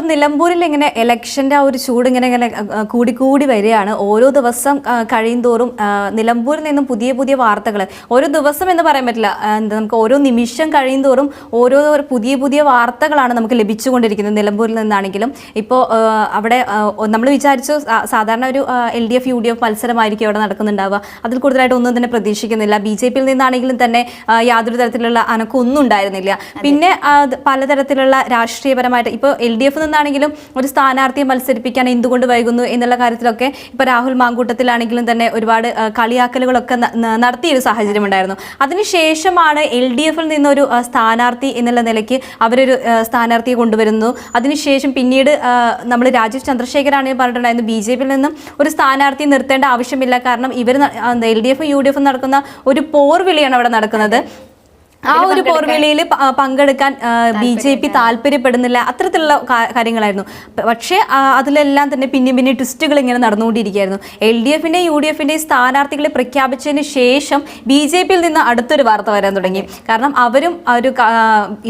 അപ്പം നിലമ്പൂരിൽ ഇങ്ങനെ ഇലക്ഷന്റെ ആ ഒരു ചൂട് ഇങ്ങനെ ഇങ്ങനെ കൂടിക്കൂടി കൂടി കൂടി വരികയാണ്. ഓരോ ദിവസം കഴിയും തോറും നിലമ്പൂരിൽ നിന്നും പുതിയ പുതിയ വാർത്തകൾ ഓരോ ദിവസം എന്ന് പറയാൻ പറ്റില്ല. എന്താ നമുക്ക് ഓരോ നിമിഷം കഴിയും തോറും ഓരോ പുതിയ പുതിയ വാർത്തകളാണ് നമുക്ക് ലഭിച്ചുകൊണ്ടിരിക്കുന്നത് നിലമ്പൂരിൽ നിന്നാണെങ്കിലും. ഇപ്പോൾ അവിടെ നമ്മൾ വിചാരിച്ചു സാധാരണ ഒരു L D F U D F മത്സരമായിരിക്കും അവിടെ നടക്കുന്നുണ്ടാവുക. അതിൽ കൂടുതലായിട്ട് ഒന്നും തന്നെ പ്രതീക്ഷിക്കുന്നില്ല. ബി ജെ പിയിൽ നിന്നാണെങ്കിലും തന്നെ യാതൊരു തരത്തിലുള്ള അനക്കൊന്നും ഉണ്ടായിരുന്നില്ല. പിന്നെ പലതരത്തിലുള്ള രാഷ്ട്രീയപരമായിട്ട് ഇപ്പോൾ എൽ ഡി എഫ് നിന്നാണെങ്കിലും ഒരു സ്ഥാനാർത്ഥിയെ മത്സരിപ്പിക്കാൻ എന്തുകൊണ്ട് വൈകുന്നു എന്നുള്ള കാര്യത്തിലൊക്കെ ഇപ്പോൾ രാഹുൽ മാങ്കൂട്ടത്തിലാണെങ്കിലും തന്നെ ഒരുപാട് കളിയാക്കലുകളൊക്കെ നടത്തിയൊരു സാഹചര്യം ഉണ്ടായിരുന്നു. അതിനുശേഷമാണ് എൽ ഡി എഫിൽ നിന്നൊരു സ്ഥാനാർത്ഥി എന്നുള്ള നിലയ്ക്ക് അവരൊരു സ്ഥാനാർത്ഥിയെ കൊണ്ടുവരുന്നു. അതിനുശേഷം പിന്നീട് നമ്മൾ രാജീവ് ചന്ദ്രശേഖരാണ് പറഞ്ഞിട്ടുണ്ടായിരുന്നു ബി ജെ പിയിൽ നിന്നും ഒരു സ്ഥാനാർത്ഥി നിർത്തേണ്ട ആവശ്യമില്ല. കാരണം ഇവർ എൽ ഡി എഫും യു ഡി എഫും നടക്കുന്ന ഒരു പോർവിളിയാണ് അവിടെ നടക്കുന്നത്. ആ ഒരു പോർവിളിയിൽ പങ്കെടുക്കാൻ ബി ജെ പി താല്പര്യപ്പെടുന്നില്ല. അത്തരത്തിലുള്ള കാര്യങ്ങളായിരുന്നു. പക്ഷേ അതിലെല്ലാം തന്നെ പിന്നെ പിന്നെ ട്വിസ്റ്റുകൾ ഇങ്ങനെ നടന്നുകൊണ്ടിരിക്കുകയായിരുന്നു. എൽ ഡി എഫിന്റെ യു ഡി എഫിന്റെ സ്ഥാനാർത്ഥികളെ പ്രഖ്യാപിച്ചതിന് ശേഷം ബി ജെ പിയിൽ നിന്ന് അടുത്തൊരു വാർത്ത വരാൻ തുടങ്ങി. കാരണം അവരും ഒരു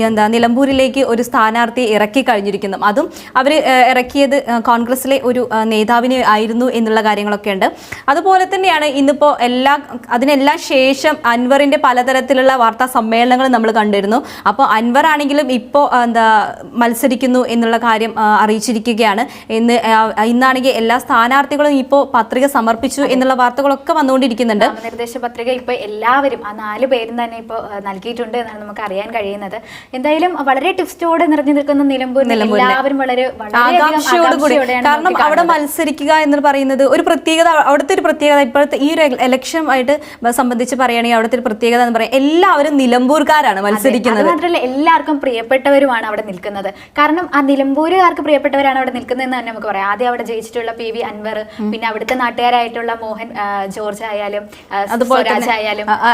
എന്താ നിലമ്പൂരിലേക്ക് ഒരു സ്ഥാനാർത്ഥിയെ ഇറക്കി കഴിഞ്ഞിരിക്കുന്നു. അതും അവർ ഇറക്കിയത് കോൺഗ്രസിലെ ഒരു നേതാവിനെ ആയിരുന്നു എന്നുള്ള കാര്യങ്ങളൊക്കെ ഉണ്ട്. അതുപോലെ തന്നെയാണ് ഇന്നിപ്പോൾ എല്ലാ അതിനെല്ലാം ശേഷം അൻവറിന്റെ പലതരത്തിലുള്ള വാർത്താ സമ്മേളനങ്ങൾ നമ്മൾ കണ്ടിരുന്നു. അപ്പോൾ അൻവർ ആണെങ്കിലും ഇപ്പോൾ എന്താ മത്സരിക്കുന്നു എന്നുള്ള കാര്യം അറിയിച്ചിരിക്കുകയാണ്. ഇന്ന് ഇന്നാണെങ്കിൽ എല്ലാ സ്ഥാനാർത്ഥികളും ഇപ്പോൾ പത്രിക സമർപ്പിച്ചു എന്നുള്ള വാർത്തകളൊക്കെ വന്നുകൊണ്ടിരിക്കുന്നുണ്ട്. നിർദ്ദേശ പത്രിക ഇപ്പോൾ എല്ലാവരും ആ നാല് പേരും തന്നെ ഇപ്പോൾ നൽകിയിട്ടുണ്ട് എന്നാണ് നമുക്ക് അറിയാൻ കഴിയുന്നത്. എന്തായാലും വളരെ ടിപ്സ്റ്റോടെ നിറഞ്ഞു നിൽക്കുന്ന നിലമ്പൂർ എല്ലാവരും വളരെ കാരണം അവിടെ മത്സരിക്കുക എന്ന് പറയുന്നത് ഒരു പ്രത്യേകത അവിടുത്തെ ഒരു പ്രത്യേകത ഇപ്പോഴത്തെ ഈ ഒരു ഇലക്ഷൻ ആയിട്ട് സംബന്ധിച്ച് പറയുകയാണെങ്കിൽ അവിടുത്തെ ഒരു പ്രത്യേകത എന്ന് പറയാം. എല്ലാവരും നിലമ്പൂർക്കാരാണ് മത്സരിക്കുന്നത്. മാത്രമല്ല എല്ലാവർക്കും പ്രിയപ്പെട്ടവരുമാണ് അവിടെ നിൽക്കുന്നത്. കാരണം ആ നിലമ്പൂരുകാർക്ക് പ്രിയപ്പെട്ടവരാണ് അവിടെ നിൽക്കുന്നതെന്ന് തന്നെ നമുക്ക് പറയാം. ആദ്യം അവിടെ ജയിച്ചിട്ടുള്ള പി വി അൻവർ പിന്നെ അവിടുത്തെ നാട്ടുകാരായിട്ടുള്ള മോഹൻ ജോർജ് ആയാലും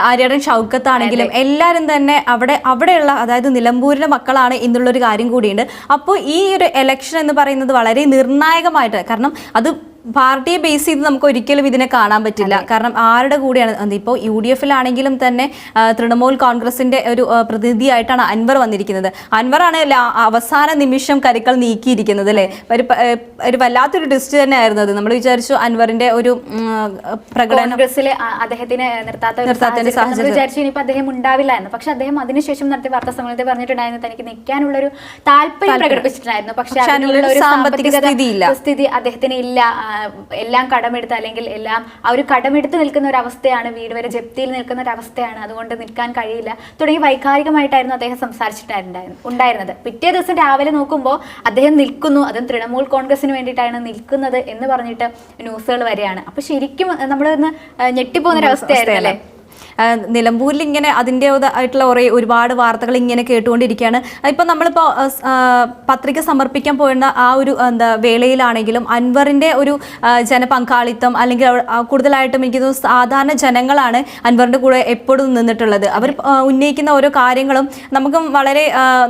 ആര്യടൻ ഷൗക്കത്ത് ആണെങ്കിലും എല്ലാവരും തന്നെ അവിടെ അവിടെയുള്ള അതായത് നിലമ്പൂരിലെ മക്കളാണ് എന്നുള്ളൊരു കാര്യം കൂടിയുണ്ട്. അപ്പോൾ ഈ ഒരു എലക്ഷൻ എന്ന് പറയുന്നത് വളരെ നിർണായകമായിട്ട് കാരണം അത് പാർട്ടിയെ ബേസ് ചെയ്ത് നമുക്ക് ഒരിക്കലും ഇതിനെ കാണാൻ പറ്റില്ല. കാരണം ആരുടെ കൂടെയാണ്? ഇപ്പോൾ യു ഡി എഫിലാണെങ്കിലും തന്നെ തൃണമൂൽ കോൺഗ്രസിന്റെ ഒരു പ്രതിനിധിയായിട്ടാണ് അൻവർ വന്നിരിക്കുന്നത്. അൻവറാണ് അവസാന നിമിഷം കരുക്കൾ നീക്കിയിരിക്കുന്നത് അല്ലേ? ഒരു ഒരു വല്ലാത്തൊരു ട്വിസ്റ്റ് തന്നെ ആയിരുന്നു അത്. നമ്മൾ വിചാരിച്ചു അൻവറിന്റെ ഒരു പ്രകടനം അദ്ദേഹത്തിന് നിർത്താത്ത സാഹചര്യം. വിചാരിച്ചു അദ്ദേഹം പക്ഷെ അദ്ദേഹം അതിനുശേഷം നടത്തിയ വാർത്താ സമ്മേളനത്തിൽ പറഞ്ഞിട്ടുണ്ടായിരുന്നു തനിക്ക് നിൽക്കാനുള്ള ഒരു താല്പര്യം. പ്രകടിപ്പിച്ചിട്ടുണ്ടായിരുന്നു. പക്ഷെ അതിനുള്ള ഒരു സാമ്പത്തിക. സ്ഥിതി അദ്ദേഹത്തിന് ഇല്ല. എല്ലാം കടമെടുത്ത് അല്ലെങ്കിൽ എല്ലാം ആ ഒരു കടമെടുത്ത് നിൽക്കുന്ന ഒരു അവസ്ഥയാണ് വീട് വരെ ജപ്തിയിൽ നിൽക്കുന്ന ഒരു അവസ്ഥയാണ്. അതുകൊണ്ട് നിൽക്കാൻ കഴിയില്ല. തുടങ്ങി വൈകാരികമായിട്ടായിരുന്നു അദ്ദേഹം സംസാരിച്ചിട്ടുണ്ടായിരുന്നു ഉണ്ടായിരുന്നത്. പിറ്റേ ദിവസം രാവിലെ നോക്കുമ്പോൾ അദ്ദേഹം നിൽക്കുന്നു. അതും തൃണമൂൽ കോൺഗ്രസിന് വേണ്ടിയിട്ടാണ് നിൽക്കുന്നത് എന്ന് പറഞ്ഞിട്ട് ന്യൂസുകൾ വരെയാണ്. അപ്പൊ ശരിക്കും നമ്മളൊന്ന് ഞെട്ടിപ്പോകുന്ന ഒരു അവസ്ഥയായിരുന്നു അല്ലേ നിലമ്പൂരിൽ ഇങ്ങനെ അതിന്റെതായിട്ടുള്ള കുറേ ഒരുപാട് വാർത്തകൾ ഇങ്ങനെ കേട്ടുകൊണ്ടിരിക്കുകയാണ്. ഇപ്പം നമ്മളിപ്പോൾ പത്രിക സമർപ്പിക്കാൻ പോയിരുന്ന ആ ഒരു എന്താ വേളയിലാണെങ്കിലും അൻവറിന്റെ ഒരു ജനപങ്കാളിത്തം അല്ലെങ്കിൽ കൂടുതലായിട്ടും എനിക്ക് സാധാരണ ജനങ്ങളാണ് അൻവറിന്റെ കൂടെ എപ്പോഴും നിന്നിട്ടുള്ളത്. അവർ ഉന്നയിക്കുന്ന ഓരോ കാര്യങ്ങളും നമുക്കും വളരെ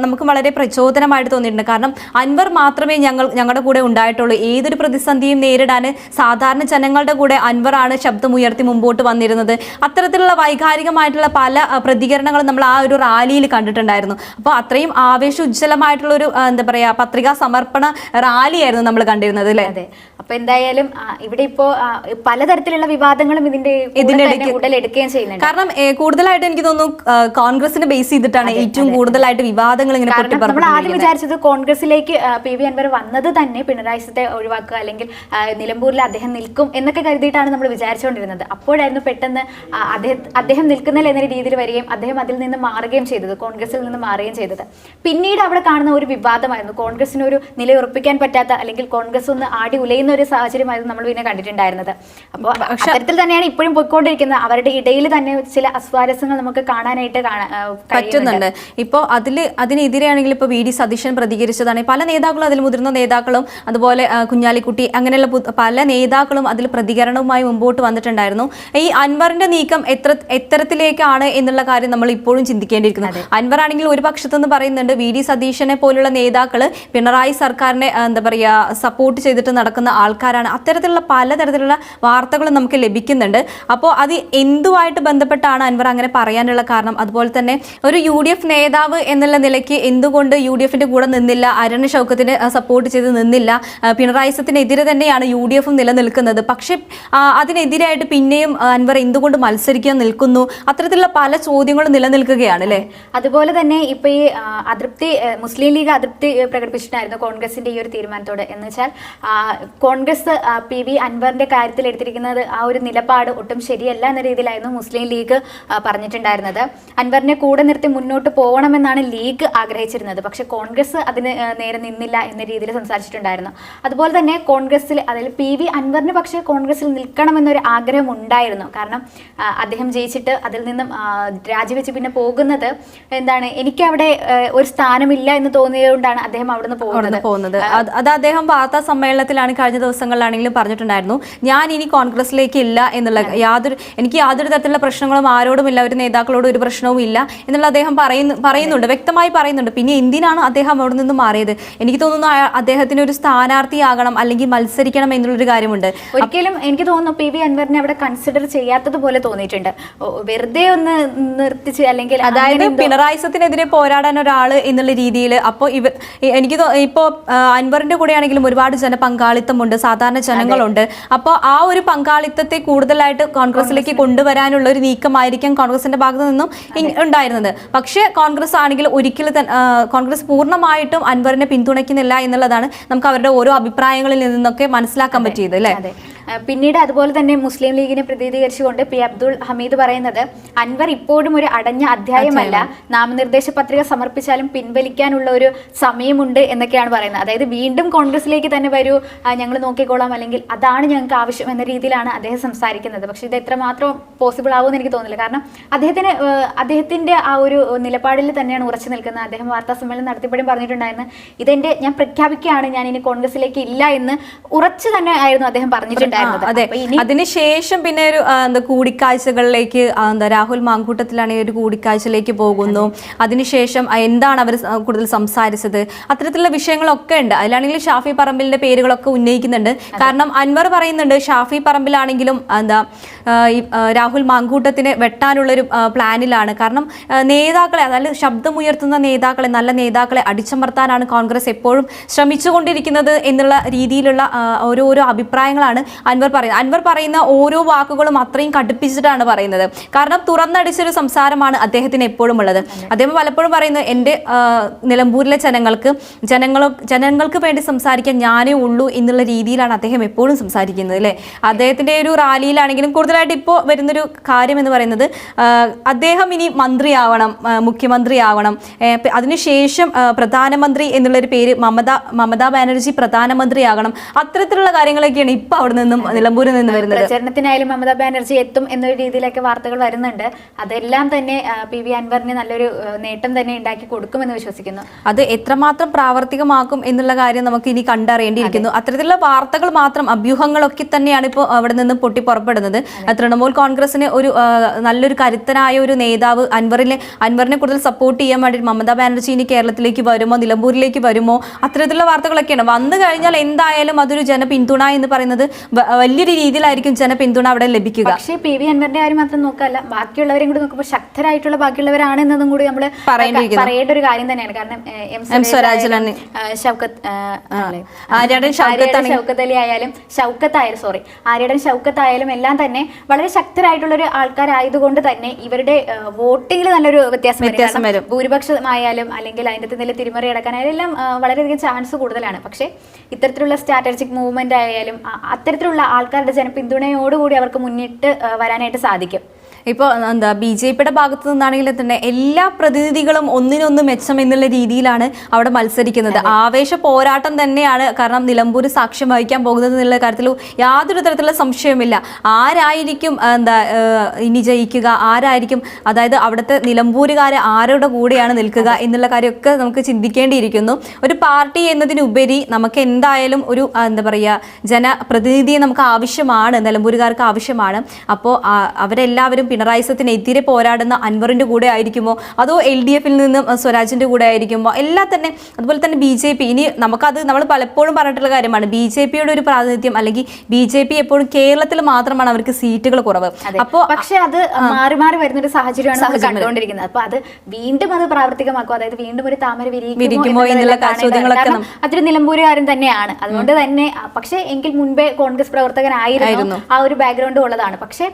നമുക്ക് വളരെ പ്രചോദനമായിട്ട് തോന്നിയിട്ടുണ്ട്. കാരണം അൻവർ മാത്രമേ ഞങ്ങൾ ഞങ്ങളുടെ കൂടെ ഉണ്ടായിട്ടുള്ളൂ. ഏതൊരു പ്രതിസന്ധിയും നേരിടാൻ സാധാരണ ജനങ്ങളുടെ കൂടെ അൻവറാണ് ശബ്ദമുയർത്തി മുമ്പോട്ട് വന്നിരുന്നത്. അത്തരത്തിലുള്ള വൈകാരികമായിട്ടുള്ള പല പ്രതികരണങ്ങളും നമ്മൾ ആ ഒരു റാലിയിൽ കണ്ടിട്ടുണ്ടായിരുന്നു. അപ്പോൾ അത്രയും ആവേശ ഉജ്ജ്വലമായിട്ടുള്ള ഒരു എന്താ പറയുക പത്രികാ സമർപ്പണ റാലിയായിരുന്നു നമ്മൾ കണ്ടിരുന്നത് അല്ലേ? അതെ. അപ്പൊ എന്തായാലും ഇവിടെ ഇപ്പോ പലതരത്തിലുള്ള വിവാദങ്ങളും ഇതിന്റെ ഇതിന്റെ ഉടലെടുക്കുകയും ചെയ്യുന്നുണ്ട്. കാരണം കൂടുതലായിട്ട് എനിക്ക് തോന്നുന്നു കോൺഗ്രസിനെ ബേസ് ചെയ്തിട്ടാണ് ഏറ്റവും കൂടുതലായിട്ട് വിവാദങ്ങൾ ഇങ്ങനെ നമ്മൾ ആദ്യം വിചാരിച്ചത് കോൺഗ്രസിലേക്ക് പി വി അൻവർ വന്നത് തന്നെ പിണറായി വിജയത്തെ ഒഴിവാക്കുക അല്ലെങ്കിൽ നിലമ്പൂരിൽ അദ്ദേഹം നിൽക്കും എന്നൊക്കെ കരുതിയിട്ടാണ് നമ്മൾ വിചാരിച്ചുകൊണ്ടിരുന്നത്. അപ്പോഴായിരുന്നു പെട്ടെന്ന് അദ്ദേഹം അദ്ദേഹം നിൽക്കുന്നില്ല എന്ന രീതിയിൽ വരികയും അദ്ദേഹം അതിൽ നിന്ന് മാറുകയും ചെയ്തത് കോൺഗ്രസിൽ നിന്ന് മാറുകയും ചെയ്തത്. പിന്നീട് അവിടെ കാണുന്ന ഒരു വിവാദമായിരുന്നു. കോൺഗ്രസിന് ഒരു നിലയുറപ്പിക്കാൻ പറ്റാത്ത അല്ലെങ്കിൽ കോൺഗ്രസ് ഒന്ന് ആടി ഉലയുന്ന ഒരു സാഹചര്യമായിരുന്നു നമ്മൾ പിന്നെ കണ്ടിട്ടുണ്ടായിരുന്നത്. അപ്പോൾ അക്ഷരത്തിൽ തന്നെയാണ് ഇപ്പോഴും പോയിക്കൊണ്ടിരിക്കുന്നത്. അവരുടെ ഇടയിൽ തന്നെ ചില അസ്വാരസ്യങ്ങൾ നമുക്ക് കാണാനായിട്ട്. പറ്റുന്നുണ്ട്. ഇപ്പോൾ അതിൽ അതിനെതിരെയാണെങ്കിൽ ഇപ്പോൾ വി ഡി സതീശൻ പ്രതികരിച്ചതാണ്. പല നേതാക്കളും അതിൽ മുതിർന്ന നേതാക്കളും അതുപോലെ കുഞ്ഞാലിക്കുട്ടി അങ്ങനെയുള്ള പല നേതാക്കളും അതിൽ പ്രതികരണവുമായി മുമ്പോട്ട് വന്നിട്ടുണ്ടായിരുന്നു. ഈ അൻവറിന്റെ നീക്കം എത്ര എത്തരത്തിലേക്കാണ് എന്നുള്ള കാര്യം നമ്മൾ ഇപ്പോഴും ചിന്തിക്കേണ്ടിയിരിക്കുന്നത് അൻവർ ആണെങ്കിൽ ഒരു പക്ഷത്തുനിന്ന് പറയുന്നുണ്ട് വി ഡി സതീശനെ പോലുള്ള നേതാക്കൾ പിണറായി സർക്കാരിനെ എന്താ പറയുക സപ്പോർട്ട് ചെയ്തിട്ട് നടക്കുന്ന ആൾക്കാരാണ്. അത്തരത്തിലുള്ള പലതരത്തിലുള്ള വാർത്തകളും നമുക്ക് ലഭിക്കുന്നുണ്ട്. അപ്പോൾ അത് എന്തുമായിട്ട് ബന്ധപ്പെട്ടാണ് അൻവർ അങ്ങനെ പറയാനുള്ള കാരണം? അതുപോലെ തന്നെ ഒരു യു ഡി എഫ് നേതാവ് എന്നുള്ള നിലയ്ക്ക് എന്തുകൊണ്ട് യു ഡി എഫിന്റെ കൂടെ നിന്നില്ല? അരുൺ ഷൗക്കത്തിന് സപ്പോർട്ട് ചെയ്ത് നിന്നില്ല? പിണറായി സത്തിനെതിരെ തന്നെയാണ് യു ഡി എഫും നിലനിൽക്കുന്നത്. പക്ഷേ അതിനെതിരായിട്ട് പിന്നെയും അൻവർ എന്തുകൊണ്ട് മത്സരിക്കാൻ നിൽക്കുന്നു? അത്തരത്തിലുള്ള പല ചോദ്യങ്ങളും നിലനിൽക്കുകയാണ് അല്ലേ? അതുപോലെ തന്നെ ഇപ്പൊ ഈ അതൃപ്തി മുസ്ലിം ലീഗ് അതൃപ്തി പ്രകടിപ്പിച്ചിട്ടുണ്ടായിരുന്നു കോൺഗ്രസിന്റെ ഈ ഒരു തീരുമാനത്തോട്. എന്ന് വെച്ചാൽ കോൺഗ്രസ് പി വി അൻവറിന്റെ കാര്യത്തിൽ എടുത്തിരിക്കുന്നത് ആ ഒരു നിലപാട് ഒട്ടും ശരിയല്ല എന്ന രീതിയിലായിരുന്നു മുസ്ലിം ലീഗ് പറഞ്ഞിട്ടുണ്ടായിരുന്നത്. അൻവറിനെ കൂടെ നിർത്തി മുന്നോട്ട് പോകണമെന്നാണ് ലീഗ് ആഗ്രഹിച്ചിരുന്നത്. പക്ഷെ കോൺഗ്രസ് അതിന് നേരെ നിന്നില്ല എന്ന രീതിയിൽ സംസാരിച്ചിട്ടുണ്ടായിരുന്നു. അതുപോലെ തന്നെ കോൺഗ്രസിൽ അതായത് പി വി അൻവറിന് പക്ഷേ കോൺഗ്രസിൽ നിൽക്കണമെന്നൊരു ആഗ്രഹം ഉണ്ടായിരുന്നു. കാരണം അദ്ദേഹം ജയിച്ചിട്ട് അതിൽ നിന്നും രാജിവെച്ച് പിന്നെ പോകുന്നത് എന്താണ് എനിക്ക് അവിടെ ഒരു സ്ഥാനമില്ല എന്ന് തോന്നിയതുകൊണ്ടാണ് അദ്ദേഹം അവിടുന്ന് പോകുന്നത്. അത് അദ്ദേഹം വാർത്താ സമ്മേളനത്തിലാണ് കഴിഞ്ഞ ദിവസങ്ങളിലാണെങ്കിലും പറഞ്ഞിട്ടുണ്ടായിരുന്നു ഞാൻ ഇനി കോൺഗ്രസിലേക്ക് ഇല്ല എന്നുള്ള യാതൊരു എനിക്ക് യാതൊരു തരത്തിലുള്ള പ്രശ്നങ്ങളും ആരോടുമില്ല ഒരു നേതാക്കളോടും ഒരു പ്രശ്നവും ഇല്ല എന്നുള്ള അദ്ദേഹം പറയുന്നു പറയുന്നുണ്ട് വ്യക്തമായി പറയുന്നുണ്ട്. പിന്നെ എന്തിനാണ് അദ്ദേഹം അവിടെ നിന്ന് മാറിയത്? എനിക്ക് തോന്നുന്നു അദ്ദേഹത്തിന് ഒരു സ്ഥാനാർത്ഥിയാകണം അല്ലെങ്കിൽ മത്സരിക്കണം എന്നുള്ളൊരു കാര്യമുണ്ട്. ഒരിക്കലും എനിക്ക് തോന്നുന്നു പി വി അൻവറിനെ അവിടെ കൺസിഡർ ചെയ്യാത്തതുപോലെ തോന്നിയിട്ടുണ്ട്. വെറുതെ ഒന്ന് നിർത്തിച്ച് അല്ലെങ്കിൽ അതായത് പിണറായിസത്തിനെതിരെ പിണറായി സത്തിനെതിരെ പോരാടാൻ ഒരാൾ എന്നുള്ള രീതിയിൽ അപ്പോൾ ഇവ എനിക്ക് ഇപ്പോൾ ഇപ്പോ കൂടെ ആണെങ്കിലും ഒരുപാട് ഒരുപാട് ജനപങ്കാളിത്തമുണ്ട് സാധാരണ ജനങ്ങളുണ്ട്. അപ്പോൾ ആ ഒരു പങ്കാളിത്തത്തെ കൂടുതലായിട്ട് കോൺഗ്രസിലേക്ക് കൊണ്ടുവരാനുള്ള ഒരു നീക്കമായിരിക്കാം കോൺഗ്രസിന്റെ ഭാഗത്തു നിന്നും ഉണ്ടായിരുന്നത്. പക്ഷേ കോൺഗ്രസ് ആണെങ്കിൽ ഒരിക്കലും കോൺഗ്രസ് പൂർണമായിട്ടും അൻവറിനെ പിന്തുണയ്ക്കുന്നില്ല എന്നുള്ളതാണ് നമുക്ക് അവരുടെ ഓരോ അഭിപ്രായങ്ങളിൽ നിന്നൊക്കെ മനസ്സിലാക്കാൻ പറ്റിയത് അല്ലേ? പിന്നീട് അതുപോലെ തന്നെ മുസ്ലിം ലീഗിനെ പ്രതിനിധീകരിച്ചുകൊണ്ട് പി അബ്ദുൾ ഹമീദ് പറയുന്നത് അൻവർ ഇപ്പോഴും ഒരു അടഞ്ഞ അധ്യായമല്ല. നാമനിർദ്ദേശ പത്രിക സമർപ്പിച്ചാലും പിൻവലിക്കാനുള്ള ഒരു സമയമുണ്ട് എന്നൊക്കെയാണ് പറയുന്നത്. അതായത് വീണ്ടും കോൺഗ്രസിലേക്ക് തന്നെ വരൂ ഞങ്ങൾ നോക്കിക്കോളാം അല്ലെങ്കിൽ അതാണ് ഞങ്ങൾക്ക് ആവശ്യം എന്ന രീതിയിലാണ് അദ്ദേഹം സംസാരിക്കുന്നത്. പക്ഷേ ഇത് എത്രമാത്രം പോസിബിൾ ആവുമെന്ന് എനിക്ക് തോന്നുന്നില്ല. കാരണം അദ്ദേഹത്തിന് അദ്ദേഹത്തിന്റെ ആ ഒരു നിലപാടിൽ തന്നെയാണ് ഉറച്ചു നിൽക്കുന്നത്. അദ്ദേഹം വാർത്താ സമ്മേളനം നടത്തിയപ്പോഴും പറഞ്ഞിട്ടുണ്ടായിരുന്നു ഇതെന്റെ ഞാൻ പ്രഖ്യാപിക്കുകയാണ് ഞാൻ ഇനി കോൺഗ്രസിലേക്ക് ഇല്ല എന്ന് ഉറച്ചു തന്നെ ആയിരുന്നു അദ്ദേഹം പറഞ്ഞിട്ടുണ്ടായിരുന്നത്. അതെ. അതിനുശേഷം പിന്നെ ഒരു എന്താ കൂടിക്കാഴ്ചകളിലേക്ക് എന്താ രാഹുൽ മാങ്കൂട്ടത്തിലാണെങ്കിൽ ഒരു കൂടിക്കാഴ്ചയിലേക്ക് പോകുന്നു. അതിനുശേഷം എന്താണ് അവർ കൂടുതൽ സംസാരിച്ചത്? അത്തരത്തിലുള്ള വിഷയങ്ങളൊക്കെ ഉണ്ട്. അതിലാണെങ്കിൽ ഷാഫി പറമ്പിലിന്റെ പേരുകളൊക്കെ ഉന്നയിക്കുന്നുണ്ട്. കാരണം അൻവർ പറയുന്നുണ്ട് ഷാഫി പറമ്പിലാണെങ്കിലും എന്താ രാഹുൽ മാങ്കൂട്ടത്തിനെ വെട്ടാനുള്ളൊരു ഒരു പ്ലാനിലാണ്. കാരണം നേതാക്കളെ അതായത് ശബ്ദമുയർത്തുന്ന നേതാക്കളെ നല്ല നേതാക്കളെ അടിച്ചമർത്താനാണ് കോൺഗ്രസ് എപ്പോഴും ശ്രമിച്ചുകൊണ്ടിരിക്കുന്നത് എന്നുള്ള രീതിയിലുള്ള ഓരോരോ അഭിപ്രായങ്ങളാണ് അൻവർ പറയുന്നത്. അൻവർ പറയുന്ന ഓരോ വാക്കുകളും അത്രയും കടുപ്പിച്ചിട്ടാണ് പറയുന്നത്. കാരണം തുറന്നടിച്ചൊരു സംസാരമാണ് അദ്ദേഹത്തിന് എപ്പോഴും ഉള്ളത്. അദ്ദേഹം പലപ്പോഴും പറയുന്നത് എന്റെ നിലമ്പൂരിലെ ജനങ്ങൾക്ക് ജനങ്ങളോ ജനങ്ങൾക്ക് വേണ്ടി സംസാരിക്കാൻ ഞാനേ ഉള്ളൂ എന്നുള്ള രീതിയിലാണ് അദ്ദേഹം എപ്പോഴും സംസാരിക്കുന്നത് അല്ലേ? അദ്ദേഹത്തിന്റെ ഒരു റാലിയിലാണെങ്കിലും കൂടുതലായിട്ട് ഇപ്പോൾ വരുന്നൊരു കാര്യം എന്ന് പറയുന്നത് അദ്ദേഹം ഇനി മന്ത്രിയാവണം മുഖ്യമന്ത്രിയാവണം. അതിനുശേഷം പ്രധാനമന്ത്രി എന്നുള്ളൊരു പേര് മമത മമതാ ബാനർജി പ്രധാനമന്ത്രിയാകണം. അത്തരത്തിലുള്ള കാര്യങ്ങളൊക്കെയാണ് ഇപ്പോൾ അവിടെ നിന്നും നിലമ്പൂരിൽ നിന്ന് വരുന്നത്. പ്രചരണത്തിനായാലും മമതാ ബാനർജി എത്തും എന്നൊരു രീതിയിലൊക്കെ വാർത്തകൾ വരുന്നുണ്ട്. അതെല്ലാം തന്നെ പി വി അൻവറിന് നല്ലൊരു നേട്ടം തന്നെ ഉണ്ടാക്കി കൊടുക്കുമെന്ന് വിശ്വസിക്കുന്നു. അത് എത്രമാത്രം പ്രാവർത്തികമാക്കും എന്നുള്ള കാര്യം നമുക്ക് ഇനി കണ്ടറിയേണ്ടിയിരിക്കുന്നു. അത്തരത്തിലുള്ള വാർത്തകൾ മാത്രം അഭ്യൂഹങ്ങളൊക്കെ തന്നെയാണ് ഇപ്പോൾ അവിടെ നിന്ന് പൊട്ടി പുറപ്പെടുന്നത്. തൃണമൂൽ കോൺഗ്രസിന് ഒരു നല്ലൊരു കരുത്തനായ ഒരു നേതാവ് അൻവറിനെ അൻവറിനെ കൂടുതൽ സപ്പോർട്ട് ചെയ്യാൻ വേണ്ടി മമതാ ബാനർജി ഇനി കേരളത്തിലേക്ക് വരുമോ നിലമ്പൂരിലേക്ക് വരുമോ? അത്തരത്തിലുള്ള വാർത്തകളൊക്കെയാണ്. വന്നു കഴിഞ്ഞാൽ എന്തായാലും അതൊരു ജനപിന്തുണ എന്ന് പറയുന്നത് വലിയൊരു രീതിയിലായിരിക്കും ജനപിന്തുണ അവിടെ ലഭിക്കുക പക്ഷേ പി വി അൻവറിന്റെ കാര്യം മാത്രം നോക്കല്ല ബാക്കിയുള്ളവരെയും കൂടി നോക്കുമ്പോൾ ശക്തരായിട്ടുള്ള ബാക്കിയുള്ളവരാണ് എന്നതും കൂടി നമ്മൾ. പറയേണ്ട ഒരു കാര്യം തന്നെയാണ് കാരണം എം സ്വരാജിലാണ്. ഷൗക്കത്ത് അലി ആയാലും ഷൗക്കത്ത് ആയാലും സോറി ആര്യടൻ ഷൗക്കത്ത് ആയാലും എല്ലാം തന്നെ വളരെ ശക്തരായിട്ടുള്ള ഒരു ആൾക്കാരായതുകൊണ്ട് തന്നെ ഇവരുടെ വോട്ടിംഗിൽ നല്ലൊരു വ്യത്യാസം. വ്യത്യാസം വരും. ഭൂരിപക്ഷമായാലും അല്ലെങ്കിൽ അതിന്റെ നില തിരിമറി അടക്കാനായാലും എല്ലാം വളരെയധികം ചാൻസ് കൂടുതലാണ് പക്ഷേ ഇത്തരത്തിലുള്ള സ്ട്രാറ്റജിക് മൂവ്മെന്റ് ആയാലും ആ, അത്തരത്തിലുള്ള ആൾക്കാരുടെ ജനപിന്തുണയോടുകൂടി അവർക്ക് മുന്നിട്ട് വരാനായിട്ട് സാധിക്കും. ഇപ്പോൾ എന്താ ബി ജെ പിയുടെ ഭാഗത്തു നിന്നാണെങ്കിൽ തന്നെ എല്ലാ പ്രതിനിധികളും ഒന്നിനൊന്ന് മെച്ചം എന്നുള്ള രീതിയിലാണ് അവിടെ മത്സരിക്കുന്നത്. ആവേശ പോരാട്ടം തന്നെയാണ് കാരണം നിലമ്പൂർ സാക്ഷ്യം വഹിക്കാൻ പോകുന്നത് എന്നുള്ള കാര്യത്തിൽ യാതൊരു തരത്തിലുള്ള സംശയവുമില്ല. ആരായിരിക്കും എന്താ ഇനി ജയിക്കുക? ആരായിരിക്കും അതായത് അവിടുത്തെ നിലമ്പൂരുകാർ ആരുടെ കൂടെയാണ് നിൽക്കുക എന്നുള്ള കാര്യമൊക്കെ നമുക്ക് ചിന്തിക്കേണ്ടിയിരിക്കുന്നു. ഒരു പാർട്ടി എന്നതിനുപരി നമുക്ക് എന്തായാലും ഒരു എന്താ പറയുക ജനപ്രതിനിധിയെ നമുക്ക് ആവശ്യമാണ് നിലമ്പൂരുകാർക്ക് ആവശ്യമാണ്. അപ്പോൾ അവരെല്ലാവരും പിണറായി സത്തിനെതിരെ പോരാടുന്ന അൻവറിന്റെ കൂടെ ആയിരിക്കുമോ? അതോ എൽ ഡി എഫിൽ നിന്നും അഹ്, സ്വരാജിന്റെ കൂടെ ആയിരിക്കുമോ? എല്ലാം തന്നെ അതുപോലെ തന്നെ ബി ജെ പി. ഇനി നമുക്കത് നമ്മൾ പലപ്പോഴും പറഞ്ഞിട്ടുള്ള കാര്യമാണ്. ബി ജെ പിയുടെ ഒരു പ്രാതിനിധ്യം അല്ലെങ്കിൽ ബി ജെ പി എപ്പോഴും കേരളത്തിൽ മാത്രമാണ് അവർക്ക് സീറ്റുകൾ കുറവ്. അപ്പോൾ പക്ഷേ അത് മാറി മാറി വരുന്ന ഒരു സാഹചര്യമാണ് നമ്മൾ കണ്ടുകൊണ്ടിരിക്കുന്നത്. അപ്പൊ അത് വീണ്ടും അത് പ്രാവർത്തികമാക്കും. അതായത് വീണ്ടും ഒരു താമര വിരിക്കുമോ എന്നുള്ള ചോദ്യങ്ങളൊക്കെ അതൊരു നിലമ്പൂരുകാരൻ തന്നെയാണ്. അതുകൊണ്ട് തന്നെ പക്ഷേ എങ്കിൽ മുൻപേ കോൺഗ്രസ് പ്രവർത്തകനായിരുന്നു ആ ഒരു ബാക്ക്ഗ്രൗണ്ട് ഉള്ളതാണ്. പക്ഷേ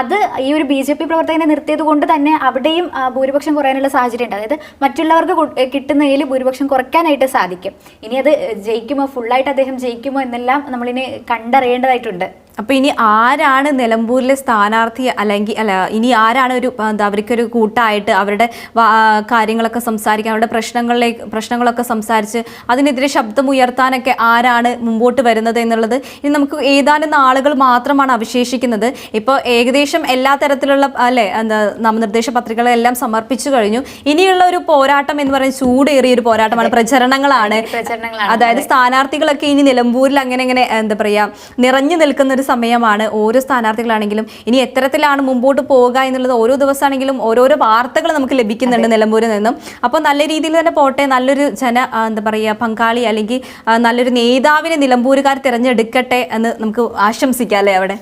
അത് ഈ ഒരു ബി ജെ പി പ്രവർത്തകനെ നിർത്തിയത് കൊണ്ട് തന്നെ അവിടെയും ഭൂരിപക്ഷം കുറയാനുള്ള സാഹചര്യം ഉണ്ട് അതായത് മറ്റുള്ളവർക്ക് കിട്ടുന്നതിൽ ഭൂരിപക്ഷം കുറയ്ക്കാനായിട്ട് സാധിക്കും. ഇനി അത് ജയിക്കുമോ ഫുള്ളായിട്ട് അദ്ദേഹം ജയിക്കുമോ എന്നെല്ലാം നമ്മളിനി കണ്ടറിയേണ്ടതായിട്ടുണ്ട്. അപ്പൊ ഇനി ആരാണ് നിലമ്പൂരിലെ സ്ഥാനാർത്ഥി അല്ലെങ്കിൽ അല്ല ഇനി ആരാണ് ഒരു എന്താ അവർക്കൊരു കൂട്ടായിട്ട് അവരുടെ കാര്യങ്ങളൊക്കെ സംസാരിക്കാൻ അവരുടെ പ്രശ്നങ്ങളിലേക്ക് പ്രശ്നങ്ങളൊക്കെ സംസാരിച്ച് അതിനെതിരെ ശബ്ദമുയർത്താനൊക്കെ ആരാണ് മുമ്പോട്ട് വരുന്നത് എന്നുള്ളത് ഇനി നമുക്ക് ഏതാനും നാളുകൾ മാത്രമാണ് അവശേഷിക്കുന്നത്. ഇപ്പോൾ ഏകദേശം എല്ലാ തരത്തിലുള്ള അല്ലെ എന്താ നാമനിർദ്ദേശ പത്രികകളെല്ലാം സമർപ്പിച്ചു കഴിഞ്ഞു. ഇനിയുള്ള ഒരു പോരാട്ടം എന്ന് പറയുന്നത് ചൂടേറിയ ഒരു പോരാട്ടമാണ് പ്രചരണങ്ങളാണ്. പ്രചരണങ്ങളാണ്. അതായത് സ്ഥാനാർത്ഥികളൊക്കെ ഇനി നിലമ്പൂരിൽ അങ്ങനെ അങ്ങനെ എന്താ പറയുക നിറഞ്ഞു നിൽക്കുന്ന ഒരു സമയമാണ് ഓരോ സ്ഥാനാർത്ഥികളാണെങ്കിലും ഇനി എത്തരത്തിലാണ് മുമ്പോട്ട് പോവുക എന്നുള്ളത് ഓരോ ദിവസമാണെങ്കിലും ഓരോരോ വാർത്തകൾ നമുക്ക് ലഭിക്കുന്നുണ്ട് നിലമ്പൂരിൽ നിന്നും. അപ്പോൾ നല്ല രീതിയിൽ തന്നെ പോട്ടെ നല്ലൊരു ജന എന്താ പറയുക പങ്കാളി അല്ലെങ്കിൽ നല്ലൊരു നേതാവിനെ നിലമ്പൂരുകാർ തിരഞ്ഞെടുക്കട്ടെ എന്ന് നമുക്ക് ആശംസിക്കാം അല്ലേ അവിടെ.